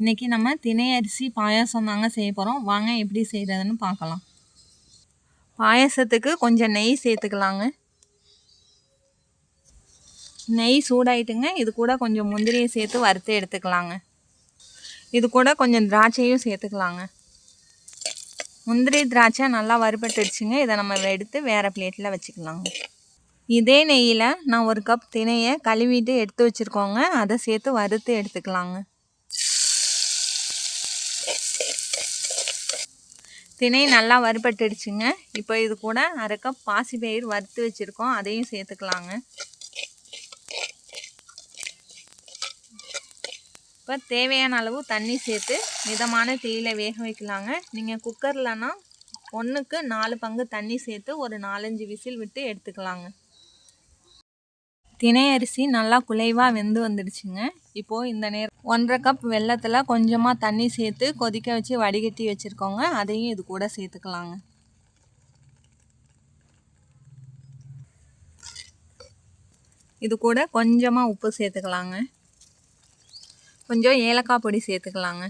இன்றைக்கி நம்ம தினை அரிசி பாயாசம் தாங்க செய்ய போகிறோம் வாங்க எப்படி செய்கிறதுன்னு பார்க்கலாம். பாயாசத்துக்கு கொஞ்சம் நெய் சேர்த்துக்கலாங்க. நெய் சூடாயிட்டுங்க. இது கூட கொஞ்சம் முந்திரியை சேர்த்து வறுத்து எடுத்துக்கலாங்க. இது கூட கொஞ்சம் திராட்சையும் சேர்த்துக்கலாங்க. முந்திரி திராட்சை நல்லா வறுபட்டுடுச்சுங்க. இதை நம்ம எடுத்து வேறு பிளேட்டில் வச்சுக்கலாங்க. இதே நெய்யில் நான் ஒரு கப் தினையை கழுவிட்டு எடுத்து வச்சுருக்கோங்க. அதை சேர்த்து வறுத்து எடுத்துக்கலாங்க. திணை நல்லா வறுபட்டுடுச்சுங்க. இப்போ இது கூட அரை கப் பாசிப்பயிர் வறுத்து வச்சுருக்கோம். அதையும் சேர்த்துக்கலாங்க. இப்போ தேவையான அளவு தண்ணி சேர்த்து மிதமான தீயில வேக வைக்கலாங்க. நீங்கள் குக்கர்லனா ஒன்றுக்கு நாலு பங்கு தண்ணி சேர்த்து ஒரு நாலஞ்சு விசில் விட்டு எடுத்துக்கலாங்க. தினை அரிசி நல்லா குலைவாக வெந்து வந்துடுச்சுங்க. இப்போது இந்த நேரம் ஒன்றரை கப் வெள்ளத்தில் கொஞ்சமாக தண்ணி சேர்த்து கொதிக்க வச்சு வடிகட்டி வச்சுருக்கோங்க. அதையும் இது கூட சேர்த்துக்கலாங்க. இது கூட கொஞ்சமாக உப்பு சேர்த்துக்கலாங்க. கொஞ்சம் ஏலக்காய் பொடி சேர்த்துக்கலாங்க.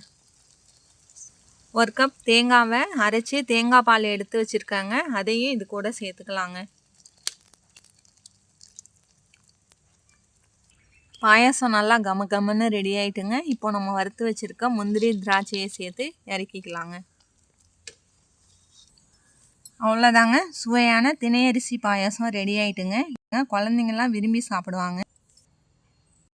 ஒரு கப் தேங்காவை அரைச்சி தேங்காய் பால் எடுத்து வச்சுருக்காங்க. அதையும் இது கூட சேர்த்துக்கலாங்க. பாயாசம் நல்லா கம கமன்னு ரெடி ஆகிட்டுங்க இப்போ நம்ம வறுத்து வச்சுருக்க முந்திரி திராட்சையை சேர்த்து இறக்கிக்கலாங்க. அவ்வளோதாங்க சுவையான திணையரிசி பாயாசம் ரெடி ஆகிட்டுங்க குழந்தைங்கள்லாம் விரும்பி சாப்பிடுவாங்க.